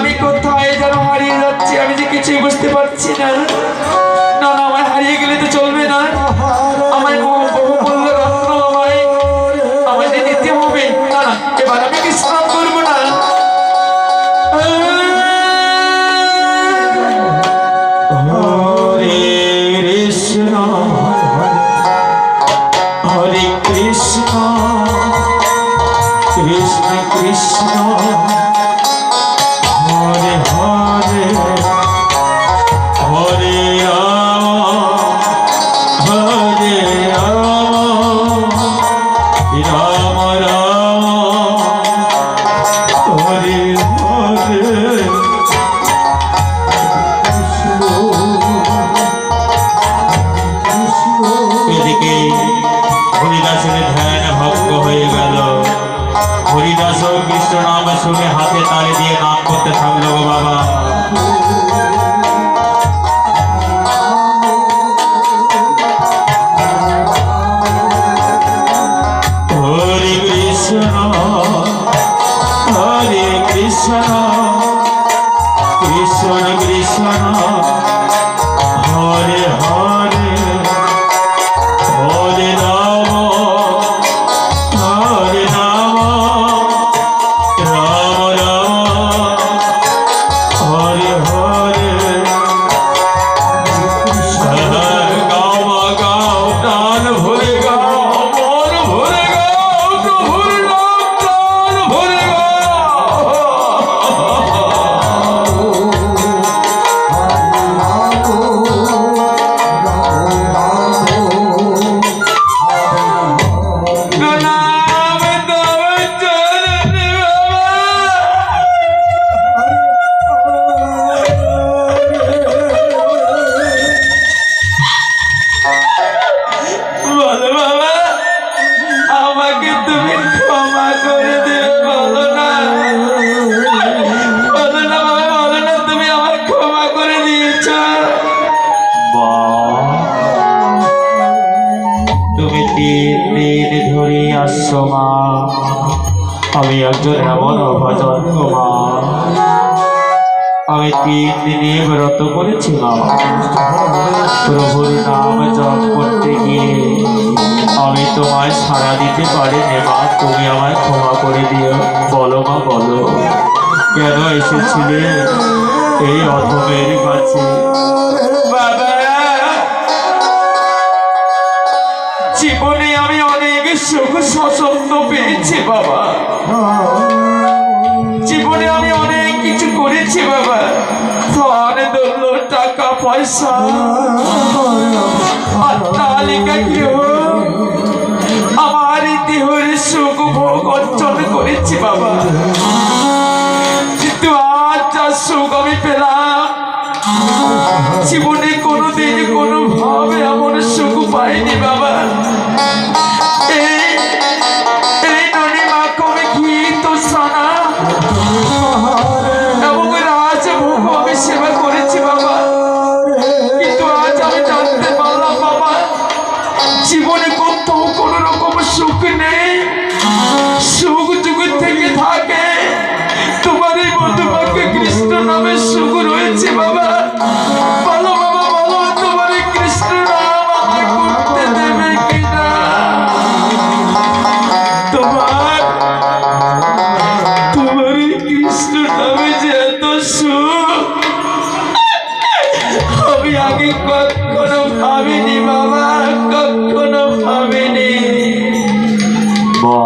আমি কোথায় যেন হারিয়ে যাচ্ছি, আমি যে কিছুই বুঝতে পারছি না। না আমার হারিয়ে গেলে তো চলবে হরিদাসের ধ্যান ভঙ্গ হয়ে গেল। হরিদাস কৃষ্ণ নাম শুনে হাতে তালে দিয়ে নাম করতে থাকল বাবা। হরে কৃষ্ণ, হরে ধরে আসছো মা আমি একজন এমন ভজন মা আমি তিন দিনে ব্রত করেছিলাম প্রভুর নাম জপ করতে গিয়ে আমি তোমায় সাড়া দিতে পারিনি মা তুমি আমায় ক্ষমা করে দিও বলো মা বলো কেন এসেছিলে এই অধমের কাছে জীবনে আমি অনেক সুখ স্বচ্ছন্দ পেয়েছি, বাবা। জীবনে আমি অনেক কিছু করেছি, বাবা। ধন দৌল টাকা, পয়সা। অট্টালিকা গৃহ আমার দেহের সুখ ভোগ অর্জন করেছি, বাবা। কিন্তু আজ যা সুখ আমি পেলাম, জীবনে কোনোদিন কোনো ভাবে এমন সুখ পাইনি, বাবা। সুখ নেই তোমার এই কৃষ্ণ নামে সুখ রয়েছে, বাবা। তোমার কৃষ্ণ তোমার তোমার কৃষ্ণ নামে যে এত সুখ, আমি আগে কখনো ভাবিনি, বাবা, কখনো ball.